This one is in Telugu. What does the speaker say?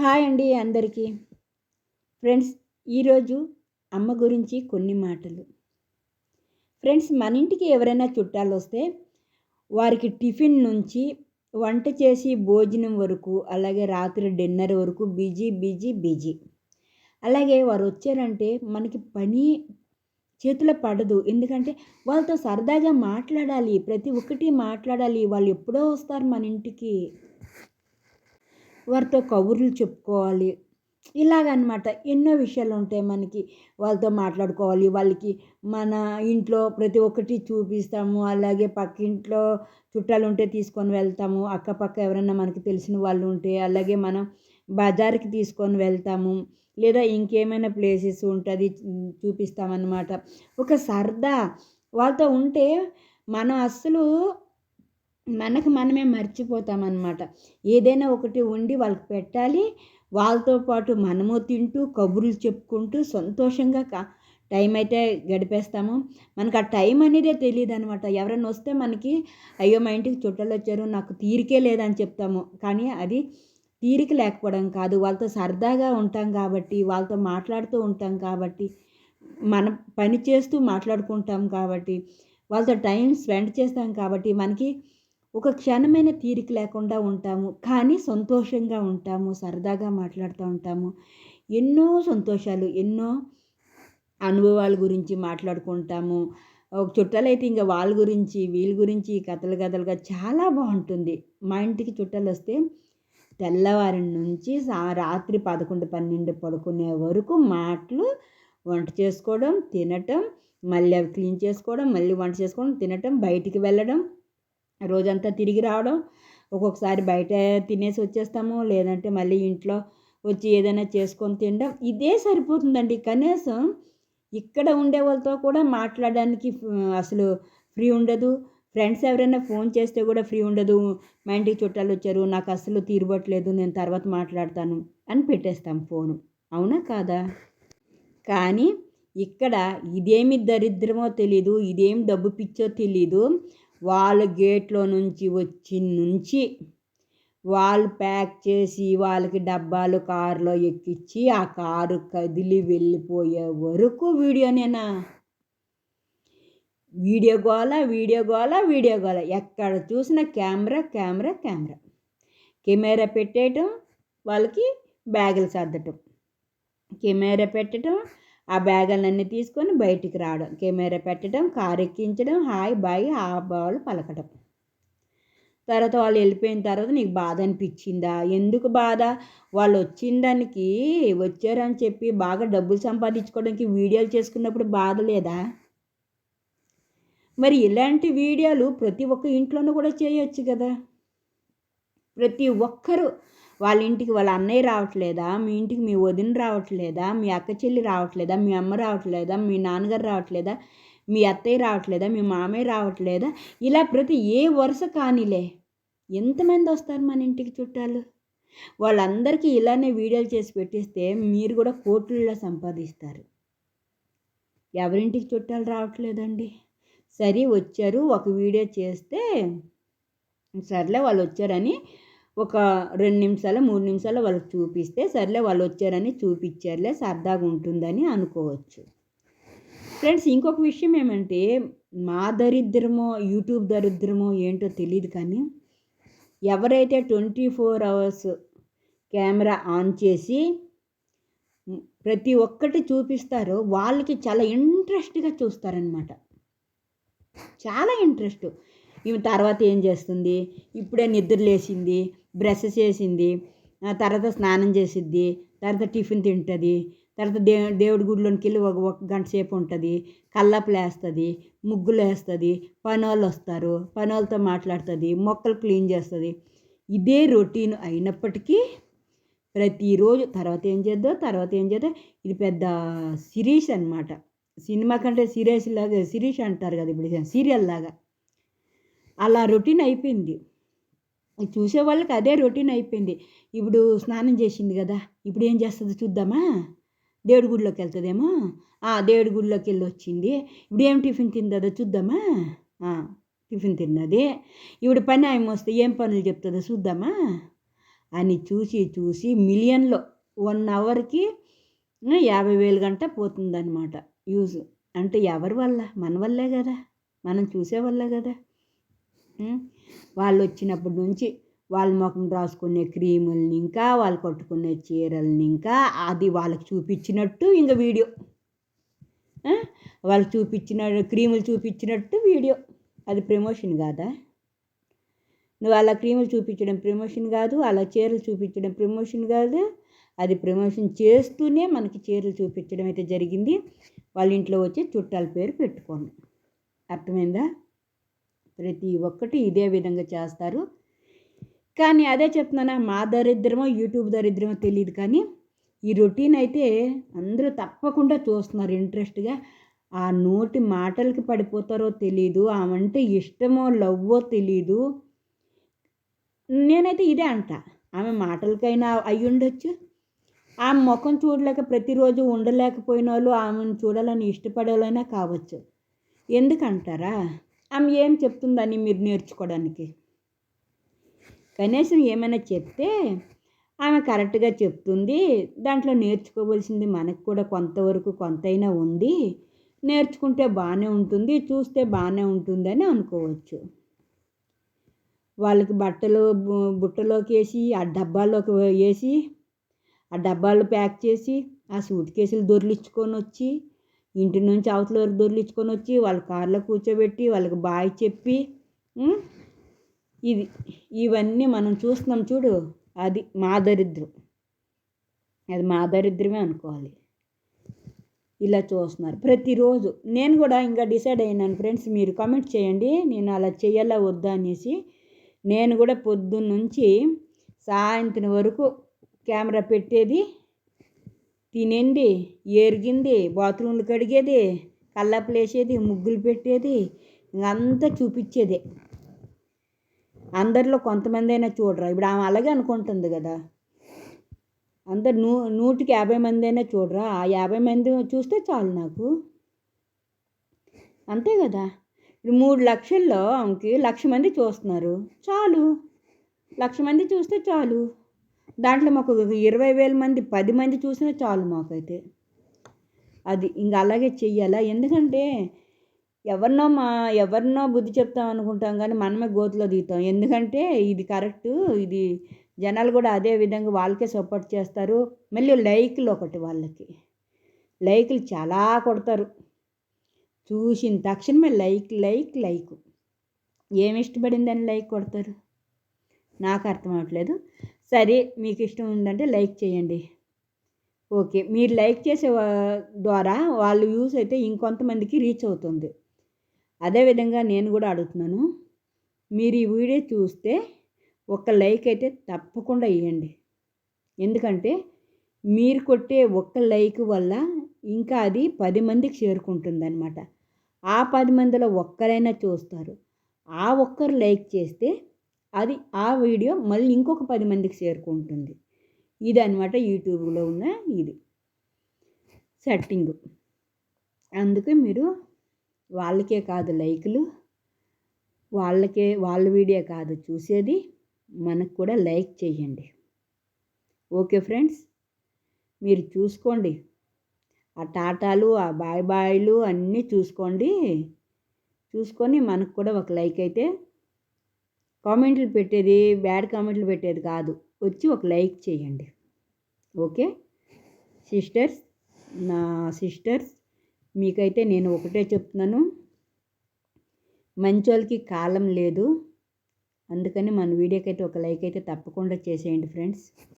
హాయ్ అండి అందరికీ. ఫ్రెండ్స్ ఈరోజు అమ్మ గురించి కొన్ని మాటలు. ఫ్రెండ్స్ మన ఇంటికి ఎవరైనా చుట్టాలు వస్తే వారికి టిఫిన్ నుంచి వంట చేసి భోజనం వరకు అలాగే రాత్రి డిన్నర్ వరకు బిజీ బిజీ బిజీ. అలాగే వారు వచ్చారంటే మనకి పని చేతిలో పడదు. ఎందుకంటే వాళ్ళతో సరదాగా మాట్లాడాలి ప్రతి ఒక్కటి మాట్లాడాలి. వాళ్ళు ఎప్పుడో వస్తారు మన ఇంటికి. వారితో కబుర్లు చెప్పుకోవాలి. ఇలాగనమాట ఎన్నో విషయాలు ఉంటాయి మనకి. వాళ్ళతో మాట్లాడుకోవాలి. వాళ్ళకి మన ఇంట్లో ప్రతి ఒక్కటి చూపిస్తాము. అలాగే పక్కింట్లో చుట్టాలు ఉంటే తీసుకొని వెళ్తాము. అక్కపక్క ఎవరైనా మనకి తెలిసిన వాళ్ళు ఉంటే అలాగే మనం బజార్కి తీసుకొని వెళ్తాము. లేదా ఇంకేమైనా ప్లేసెస్ ఉంటుంది చూపిస్తామన్నమాట. ఒక సరదా. వాళ్ళతో ఉంటే మనం అస్సలు మనకు మనమే మర్చిపోతామన్నమాట. ఏదైనా ఒకటి వండి వాళ్ళకి పెట్టాలి. వాళ్ళతో పాటు మనము తింటూ కబుర్లు చెప్పుకుంటూ సంతోషంగా కా టైం అయితే గడిపేస్తాము. మనకు ఆ టైం అనేదే తెలియదు అనమాట ఎవరైనా వస్తే మనకి అయ్యో మా ఇంటికి చుట్టాలు వచ్చారు నాకు తీరికే లేదని చెప్తాము. కానీ అది తీరిక లేకపోవడం కాదు. వాళ్ళతో సరదాగా ఉంటాం కాబట్టి వాళ్ళతో మాట్లాడుతూ ఉంటాం కాబట్టి మన పని చేస్తూ మాట్లాడుకుంటాం కాబట్టి వాళ్ళతో టైం స్పెండ్ చేస్తాం కాబట్టి మనకి ఒక క్షణమైన తీరిక లేకుండా ఉంటాము. కానీ సంతోషంగా ఉంటాము. సరదాగా మాట్లాడుతూ ఉంటాము. ఎన్నో సంతోషాలు ఎన్నో అనుభవాల గురించి మాట్లాడుకుంటాము. ఒక చుట్టాలైతే ఇంకా వాళ్ళ గురించి వీళ్ళ గురించి కథలు కథలుగా చాలా బాగుంటుంది. మా ఇంటికి చుట్టాలు వస్తే తెల్లవారి నుంచి రాత్రి పదకొండు పన్నెండు పడుకునే వరకు మాటలు వంట చేసుకోవడం తినటం మళ్ళీ అవి క్లీన్ చేసుకోవడం మళ్ళీ వంట చేసుకోవడం తినటం బయటికి వెళ్ళడం రోజంతా తిరిగి రావడం ఒక్కొక్కసారి బయట తినేసి వచ్చేస్తాము లేదంటే మళ్ళీ ఇంట్లో వచ్చి ఏదైనా చేసుకొని తినడం ఇదే సరిపోతుందండి. కనీసం ఇక్కడ ఉండే వాళ్ళతో కూడా మాట్లాడడానికి అసలు ఫ్రీ ఉండదు. ఫ్రెండ్స్ ఎవరైనా ఫోన్ చేస్తే కూడా ఫ్రీ ఉండదు. మా ఇంటికి చుట్టాలు వచ్చారు నాకు అసలు తీరబట్లేదు నేను తర్వాత మాట్లాడతాను అని పెట్టేస్తాం ఫోను. అవునా కాదా? కానీ ఇక్కడ ఇదేమి దరిద్రమో తెలీదు ఇదేం డబ్బు పిచ్చో తెలీదు. వాళ్ళ గేట్లో నుంచి వచ్చి నుంచి వాళ్ళు ప్యాక్ చేసి వాళ్ళకి డబ్బాలు కారులో ఎక్కించి ఆ కారు కదిలి వెళ్ళిపోయే వరకు వీడియోనేనా వీడియో గోల వీడియో గోల వీడియో గోల ఎక్కడ చూసిన కెమెరా కెమెరా కెమెరా. కెమెరా పెట్టేయటం వాళ్ళకి బ్యాగులు సర్దటం. కెమెరా పెట్టడం ఆ బ్యాగులన్నీ తీసుకొని బయటికి రావడం. కెమెరా పెట్టడం కారు ఎక్కించడం హాయ్ బాయ్ ఆ బాలు పలకడం తర్వాత వాళ్ళు వెళ్ళిపోయిన తర్వాత నీకు బాధ అనిపించిందా? ఎందుకు బాధ? వాళ్ళు వచ్చిన దానికి వచ్చారని చెప్పి బాగా డబ్బులు సంపాదించుకోవడానికి వీడియోలు చేసుకున్నప్పుడు బాధ లేదా? మరి ఇలాంటి వీడియోలు ప్రతి ఒక్క ఇంట్లోనూ కూడా చేయొచ్చు కదా. ప్రతి ఒక్కరూ వాళ్ళ ఇంటికి వాళ్ళ అన్నయ్య రావట్లేదా? మీ ఇంటికి మీ వదిన రావట్లేదా? మీ అక్క చెల్లి రావట్లేదా? మీ అమ్మ రావట్లేదా? మీ నాన్నగారు రావట్లేదా? మీ అత్తయ్య రావట్లేదా? మీ మామయ్య రావట్లేదా? ఇలా ప్రతి ఏ వరుస కానిలే. ఎంతమంది వస్తారు మన ఇంటికి చుట్టాలు? వాళ్ళందరికీ ఇలానే వీడియోలు చేసి పెట్టిస్తే మీరు కూడా కోట్లలో సంపాదిస్తారు. ఎవరింటికి చుట్టాలు రావట్లేదండి? సరే వచ్చారు. ఒక వీడియో చేస్తే సర్లే వాళ్ళు వచ్చారని ఒక రెండు నిమిషాలు మూడు నిమిషాలు వాళ్ళకి చూపిస్తే సర్లే వాళ్ళు వచ్చారని చూపించారులే సరదాగా ఉంటుందని అనుకోవచ్చు. ఫ్రెండ్స్ ఇంకొక విషయం ఏమంటే మా దరిద్రమో యూట్యూబ్ దరిద్రమో ఏంటో తెలియదు కానీ ఎవరైతే twenty four hours camera on చేసి ప్రతి ఒక్కటి చూపిస్తారో వాళ్ళకి చాలా ఇంట్రెస్ట్గా చూస్తారనమాట చాలా ఇంట్రెస్ట్. ఈమె తర్వాత ఏం చేస్తుంది? ఇప్పుడే నిద్ర లేచింది బ్రష్ చేసింది తర్వాత స్నానం చేసిద్ది తర్వాత టిఫిన్ తింటుంది తర్వాత దే దేవుడి గుడిలోనికి వెళ్ళి ఒక ఒక గంట సేపు ఉంటుంది కల్లాపులు వేస్తుంది ముగ్గులు వేస్తుంది పనోళ్ళు వస్తారు పనోళ్ళతో మాట్లాడుతుంది మొక్కలు క్లీన్ చేస్తుంది. ఇదే రొటీన్ అయినప్పటికీ ప్రతిరోజు తర్వాత ఏం చేద్దాం తర్వాత ఏం చేద్దాం ఇది పెద్ద సిరీస్ అనమాట సినిమా కంటే సిరీస్ లాగా సిరీస్ అంటారు కదా ఇప్పుడు సీరియల్ లాగా. అలా రొటీన్ అయిపోయింది. చూసే వాళ్ళకి అదే రొటీన్ అయిపోయింది. ఇప్పుడు స్నానం చేసింది కదా ఇప్పుడు ఏం చేస్తుంది చూద్దామా? దేవుడి గుడిలోకి వెళ్తుందేమో? దేవుడి గుడిలోకి వెళ్ళి వచ్చింది. ఇప్పుడు ఏం టిఫిన్ తిందో చూద్దామా? టిఫిన్ తిన్నది. ఇప్పుడు పని ఆయన వస్తే ఏం పనులు చెప్తుందో చూద్దామా? అని చూసి చూసి మిలియన్లో వన్ అవర్కి యాభై వేలు గంట పోతుందన్నమాట. యూజ్ అంటే ఎవరి వల్ల? మన వల్లే కదా. మనం చూసే వల్లే కదా. వాళ్ళు వచ్చినప్పటి నుంచి వాళ్ళ ముఖం రాసుకునే క్రీములని ఇంకా వాళ్ళు కట్టుకునే చీరల్ని ఇంకా అది వాళ్ళకి చూపించినట్టు ఇంకా వీడియో. వాళ్ళకి చూపించిన క్రీములు చూపించినట్టు వీడియో. అది ప్రమోషన్ కాదా? నువ్వు అలా క్రీములు చూపించడం ప్రమోషన్ కాదు అలా చీరలు చూపించడం ప్రమోషన్ కాదు. అది ప్రమోషన్ చేస్తూనే మనకి చీరలు చూపించడం అయితే జరిగింది. వాళ్ళ ఇంట్లో వచ్చి చుట్టాల పేరు పెట్టుకోండి. అర్థమైందా? ప్రతి ఒక్కటి ఇదే విధంగా చేస్తారు. కానీ అదే చెప్తున్నానా మా దరిద్రమో యూట్యూబ్ దరిద్రమో తెలియదు కానీ ఈ రొటీన్ అయితే అందరూ తప్పకుండా చూస్తున్నారు ఇంట్రెస్ట్గా. ఆ నోటి మాటలకి పడిపోతారో తెలీదు ఆమంటే ఇష్టమో లవ్వో తెలీదు. నేనైతే ఇదే అంట ఆమె మాటలకైనా అయి ఉండొచ్చు. ఆమె ముఖం చూడలేక ప్రతిరోజు ఉండలేకపోయిన వాళ్ళు ఆమెను చూడాలని ఇష్టపడేవాళ్ళైనా కావచ్చు. ఎందుకంటారా? ఆమె ఏం చెప్తుందని మీరు నేర్చుకోవడానికి? కనీసం ఏమైనా చెప్తే ఆమె కరెక్ట్గా చెప్తుంది. దాంట్లో నేర్చుకోవలసింది మనకు కూడా కొంతవరకు కొంతైనా ఉంది. నేర్చుకుంటే బాగానే ఉంటుంది చూస్తే బాగానే ఉంటుందని అనుకోవచ్చు. వాళ్ళకి బట్టలు బుట్టలోకి వేసి ఆ డబ్బాల్లోకి వేసి ఆ డబ్బాలు ప్యాక్ చేసి ఆ సూట్ కేసులు దొరిలించుకొని వచ్చి ఇంటి నుంచి అవతల వరకు దొరిలించుకొని వచ్చి వాళ్ళ కార్లో కూర్చోబెట్టి వాళ్ళకి బాయ్ చెప్పి ఇది ఇవన్నీ మనం చూస్తున్నాం చూడు అది మా దరిద్రం. అది మా దరిద్రమే అనుకోవాలి. ఇలా చూస్తున్నారు. ప్రతిరోజు నేను కూడా ఇంకా డిసైడ్ అయినాను ఫ్రెండ్స్ మీరు కమెంట్ చేయండి. నేను అలా చేయాలా వద్దా అనేసి నేను కూడా పొద్దున్న నుంచి సాయంత్రం వరకు కెమెరా పెట్టేది తినేది ఏరిగింది బాత్రూమ్లు కడిగేది కల్లాపులు వేసేది ముగ్గులు పెట్టేది ఇంకంతా చూపించేదే. అందరిలో కొంతమంది అయినా చూడరా. ఇప్పుడు ఆమె అలాగే అనుకుంటుంది కదా. అందరు నూ నూటికి యాభై మంది అయినా చూడరా? ఆ యాభై మంది చూస్తే చాలు నాకు. అంతే కదా. ఇప్పుడు మూడు లక్షల్లో ఆమెకి లక్ష మంది చూస్తున్నారు. చాలు. లక్ష మంది చూస్తే చాలు. దాంట్లో మాకు ఇరవై వేల మంది పది మంది చూసినా చాలు మాకైతే. అది ఇంక అలాగే చెయ్యాలా? ఎందుకంటే ఎవరినో మా ఎవరినో బుద్ధి చెప్తాం అనుకుంటాం కానీ మనమే గోతులో దిగుతాం. ఎందుకంటే ఇది కరెక్ట్ ఇది జనాలు కూడా అదే విధంగా వాళ్ళకే సపోర్ట్ చేస్తారు. మళ్ళీ లైక్లు ఒకటి వాళ్ళకి. లైక్లు చాలా కొడతారు. చూసిన తక్షణమే లైక్ లైక్ లైక్. ఏమి ఇష్టపడిందని లైక్ కొడతారు? నాకు అర్థం అవ్వట్లేదు. సరే మీకు ఇష్టం ఉందంటే లైక్ చేయండి. ఓకే మీరు లైక్ చేసే ద్వారా వాళ్ళు యూస్ అయితే ఇంకొంతమందికి రీచ్ అవుతుంది. అదేవిధంగా నేను కూడా అడుగుతున్నాను. మీరు ఈ వీడియో చూస్తే ఒక లైక్ అయితే తప్పకుండా ఇవ్వండి ఎందుకంటే మీరు కొట్టే ఒక్క లైక్ వల్ల ఇంకా అది పది మందికి చేరుకుంటుంది అనమాట ఆ పది మందిలో ఒక్కరైనా చూస్తారు. ఆ ఒక్కరు లైక్ చేస్తే అది ఆ వీడియో మళ్ళీ ఇంకొక పది మందికి చేరుకుంటుంది. ఇది అనమాట యూట్యూబ్లో ఉన్న ఇది. సెట్టింగ్. అందుకే మీరు వాళ్ళకే కాదు లైకులు వాళ్ళకే వాళ్ళ వీడియో కాదు చూసేది మనకు కూడా లైక్ చేయండి. ఓకే ఫ్రెండ్స్ మీరు చూసుకోండి. ఆ టాటాలు ఆ బాయ్ బాయ్లు అన్నీ చూసుకోండి. చూసుకొని మనకు కూడా ఒక లైక్ అయితే కామెంట్లు పెట్టేది బ్యాడ్ కామెంట్లు పెట్టేది కాదు. వచ్చి ఒక లైక్ చేయండి. ఓకే? సిస్టర్స్ నా సిస్టర్స్ మీకైతే నేను ఒకటే చెప్తున్నాను. మంచోళ్ళకి కాలం లేదు. అందుకని మన వీడియోకైతే ఒక లైక్ అయితే తప్పకుండా చేసేయండి ఫ్రెండ్స్.